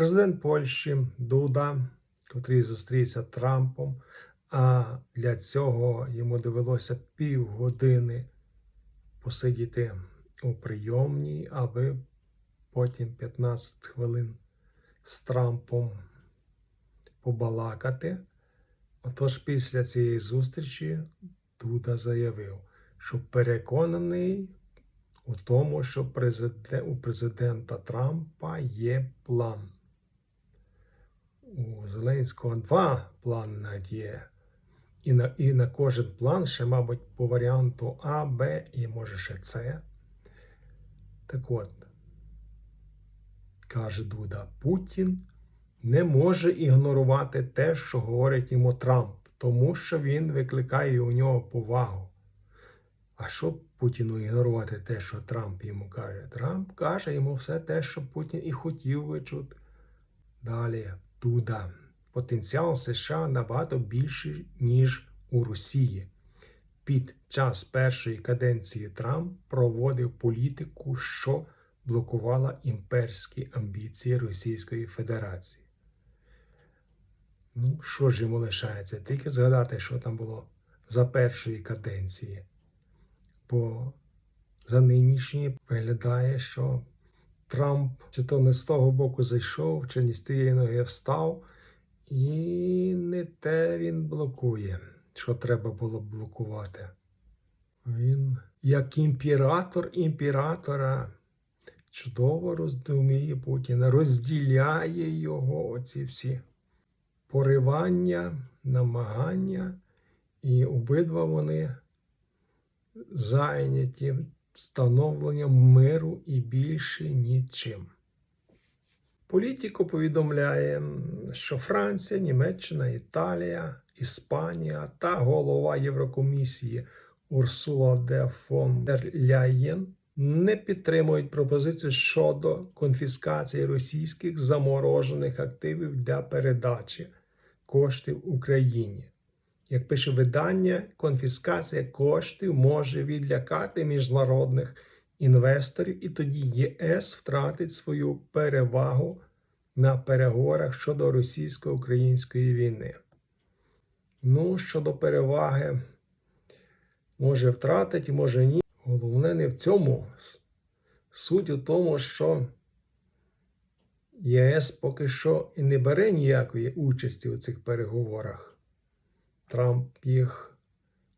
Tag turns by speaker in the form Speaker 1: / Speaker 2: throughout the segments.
Speaker 1: Президент Польщі Дуда, котрий зустрівся Трампом, а для цього йому довелося півгодини посидіти у прийомній, аби потім 15 хвилин з Трампом побалакати. Отож, після цієї зустрічі Дуда заявив, що переконаний у тому, що у президента Трампа є план. У Зеленського два плани навіть є. І на, і на кожен план ще, мабуть, по варіанту А, Б і може ще С. Так от, каже Дуда, Путін не може ігнорувати те, що говорить йому Трамп, тому що він викликає у нього повагу. А що Путіну ігнорувати те, що Трамп йому каже? Трамп каже йому все те, що Путін і хотів би чути. Далі, Дуда. Потенціал США набагато більший, ніж у Росії. Під час першої каденції Трамп проводив політику, що блокувала імперські амбіції Російської Федерації. Ну, що ж йому лишається? Тільки згадати, що там було за першої каденції. Бо за нинішньої виглядає, що Трамп чи то не з того боку зайшов, чи не з тієї ноги встав, і не те він блокує, що треба було блокувати. Він, як імператор імператора, чудово розуміє Путіна, розділяє його оці всі поривання, намагання, і обидва вони зайняті встановленням миру і більше нічим. Політико повідомляє, що Франція, Німеччина, Італія, Іспанія та голова Єврокомісії Урсула де фон дер Ляєн не підтримують пропозицію щодо конфіскації російських заморожених активів для передачі коштів Україні. Як пише видання, конфіскація коштів може відлякати міжнародних інвесторів, і тоді ЄС втратить свою перевагу на переговорах щодо російсько-української війни. Ну, щодо переваги, може втратить, може ні. Головне не в цьому. Суть у тому, що ЄС поки що і не бере ніякої участі у цих переговорах. Трамп їх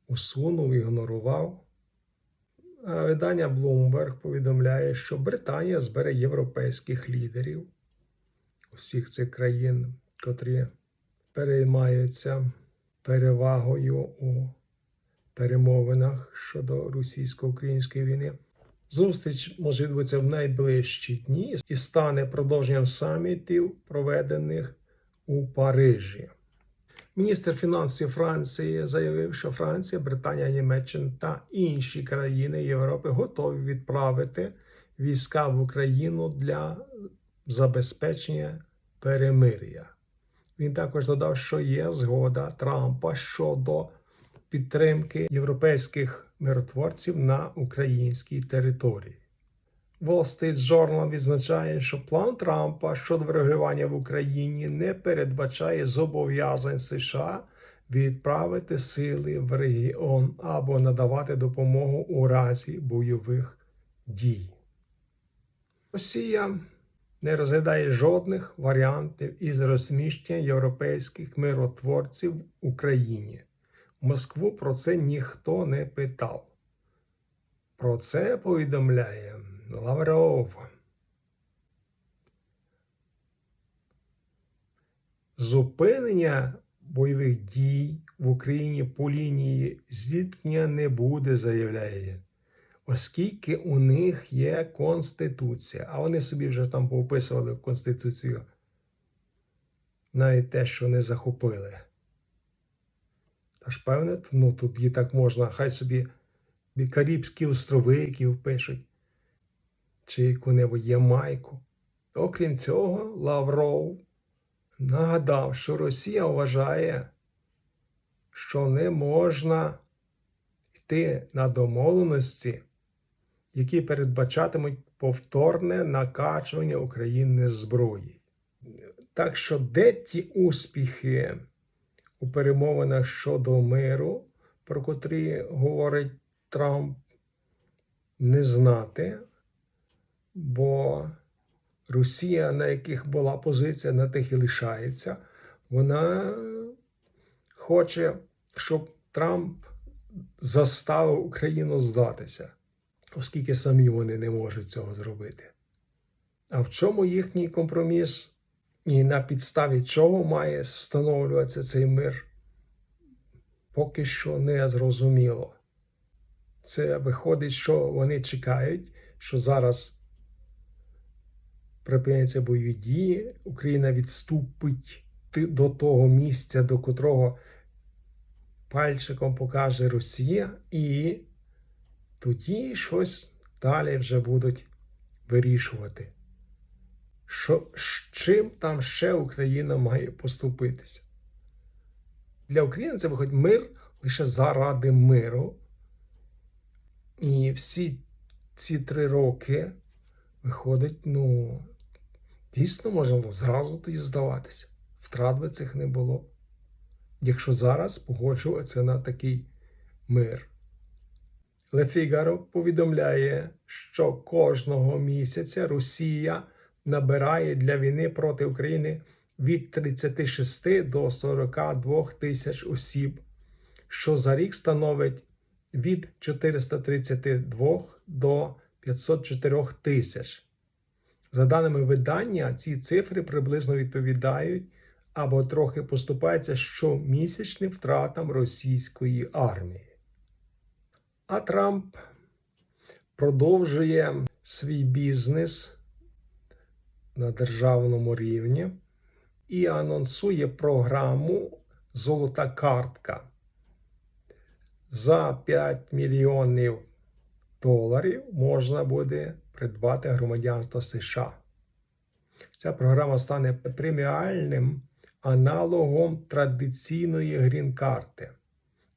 Speaker 1: усунув, ігнорував. А видання Bloomberg повідомляє, що Британія збере європейських лідерів усіх цих країн, котрі переймаються перевагою у перемовинах щодо російсько-української війни. Зустріч може відбутися в найближчі дні і стане продовженням самітів, проведених у Парижі. Міністр фінансів Франції заявив, що Франція, Британія, Німеччина та інші країни Європи готові відправити війська в Україну для забезпечення перемир'я. Він також додав, що є згода Трампа щодо підтримки європейських миротворців на українській території. Wall Street Journal відзначає, що план Трампа щодо врегулювання в Україні не передбачає зобов'язань США відправити сили в регіон або надавати допомогу у разі бойових дій. Росія не розглядає жодних варіантів із розміщення європейських миротворців в Україні. Москву про це ніхто не питав. Про це повідомляє Лавров. Зупинення бойових дій в Україні по лінії зіткнення не буде, заявляє, оскільки у них є Конституція, а вони собі вже там поописували в Конституцію навіть те, що не захопили. Та ж певне, ну тут її так можна, хай собі Карибські острови, які впишуть, чи яку-небудь Ямайку. Окрім цього, Лавров нагадав, що Росія вважає, що не можна йти на домовленості, які передбачатимуть повторне накачування України зброї. Так що де ті успіхи у перемовинах щодо миру, про котрі говорить Трамп, не знати, бо Росія, на яких була позиція, на тих і лишається, вона хоче, щоб Трамп заставив Україну здатися, оскільки самі вони не можуть цього зробити. А в чому їхній компроміс? І на підставі чого має встановлюватися цей мир? Поки що не зрозуміло. Це виходить, що вони чекають, що зараз припиняться бойові дії, Україна відступить до того місця, до котрого пальчиком покаже Росія, і тоді щось далі вже будуть вирішувати. Що, з чим там ще Україна має поступитися? Для України це виходить мир лише заради миру. І всі ці три роки виходить, ну, дійсно можна було зразу тоді здаватися. Втрат би цих не було. Якщо зараз погоджуватися на такий мир. Figaro повідомляє, що кожного місяця Росія набирає для війни проти України від 36 до 42 тисяч осіб, що за рік становить від 432 до 504 тисяч. За даними видання, ці цифри приблизно відповідають або трохи поступаються щомісячним втратам російської армії. А Трамп продовжує свій бізнес на державному рівні і анонсує програму Золота картка. За 5 мільйонів доларів можна буде придбати громадянство США. Ця програма стане преміальним аналогом традиційної грін-карти.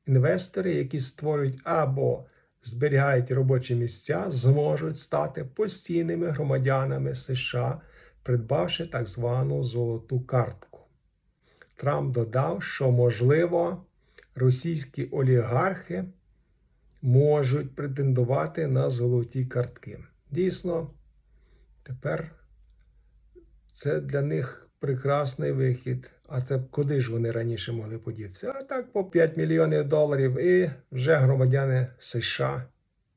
Speaker 1: Інвестори, які створюють або зберігають робочі місця, зможуть стати постійними громадянами США, придбавши так звану золоту картку. Трамп додав, що, можливо, російські олігархи можуть претендувати на золоті картки. Дійсно, тепер це для них прекрасний вихід. А це куди ж вони раніше могли подітися? А так по 5 мільйонів доларів і вже громадяни США